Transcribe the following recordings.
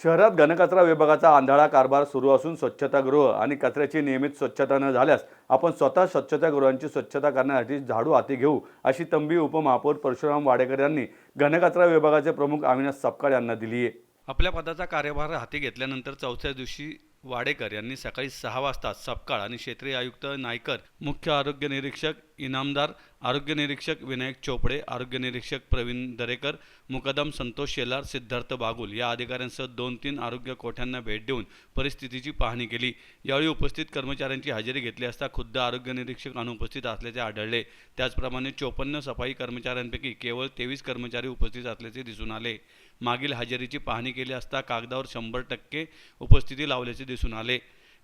शहरात घनकचरा विभागाचा आंधळा कारभार सुरू असून स्वच्छतागृह आणि कचऱ्याची नियमित स्वच्छता न झाल्यास आपण स्वतः स्वच्छतागृहांची स्वच्छता करण्यासाठी झाडू हाती घेऊ अशी तंबी उपमहापौर परशुराम वाडेकर यांनी घनकचरा विभागाचे प्रमुख अविनाश सपकाळ यांना दिली आहे. आपल्या पदाचा कार्यभार हाती घेतल्यानंतर चौथ्या दिवशी वाडेकर यांनी सकाळी सहा वाजता सपकाळ आणि क्षेत्रीय आयुक्त नायकर मुख्य आरोग्य निरीक्षक इनामदार आरोग्य निरीक्षक विनायक चोपडे आरोग्य निरीक्षक प्रवीण दरेकर मुकदम संतोष शेलार सिद्धार्थ बागुल या अधिकाऱ्यांसह दोन तीन आरोग्य कोठ्यांना भेट देऊन परिस्थितीची पाहणी केली. यावेळी उपस्थित कर्मचाऱ्यांची हजेरी घेतली असता खुद्द आरोग्य निरीक्षक अनुपस्थित असल्याचे आढळले. त्याचप्रमाणे चोपन्न सफाई कर्मचाऱ्यांपैकी केवळ तेवीस कर्मचारी उपस्थित असल्याचे दिसून आले. मागील हजेरीची पाहणी केली असता कागदावर शंभर टक्के उपस्थिती लावल्याचे दिसून आले.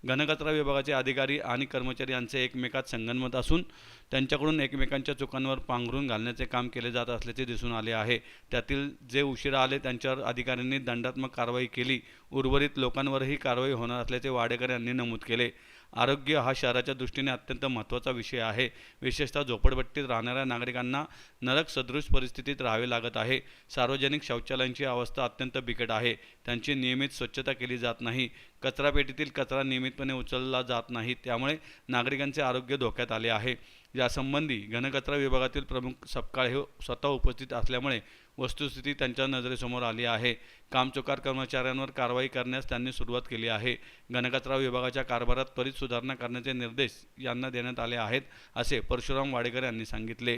घनकचरा विभागाचे अधिकारी आणि कर्मचारी यांचे एकमेकात संगनमत असून त्यांच्याकडून एकमेकांच्या चुकांवर पांघरून घालण्याचे काम केले जात असल्याचे दिसून आले आहे. त्यातील जे उशिरा आले त्यांच्यावर अधिकाऱ्यांनी दंडात्मक कारवाई केली. उर्वरित लोकांवरही कारवाई होणार असल्याचे वाडेकर यांनी नमूद केले. आरोग्य हा शहराच्या दृष्टीने अत्यंत महत्त्वाचा विषय आहे. विशेषतः झोपडपट्टीत राहणाऱ्या नागरिकांना नरक सदृश परिस्थितीत राहावे लागत आहे. सार्वजनिक शौचालयांची अवस्था अत्यंत बिकट आहे. त्यांची नियमित स्वच्छता केली जात नाही. कचरापेटीतील कचरा नियमितपणे उचलला जात नाही. त्यामुळे नागरिकांचे आरोग्य धोक्यात आले आहे. यासंबंधी घनकचरा विभागातील प्रमुख सपकाळ हे स्वतः उपस्थित असल्यामुळे वस्तुस्थिती त्यांच्या नजरेसमोर आली आहे. कामचुकार कर्मचाऱ्यांवर कारवाई करण्यास त्यांनी सुरुवात केली आहे. घनकचरा विभागाच्या कारभारात त्वरित सुधारणा करण्याचे निर्देश यांना देण्यात आले आहेत असे परशुराम वाडेकर यांनी सांगितले.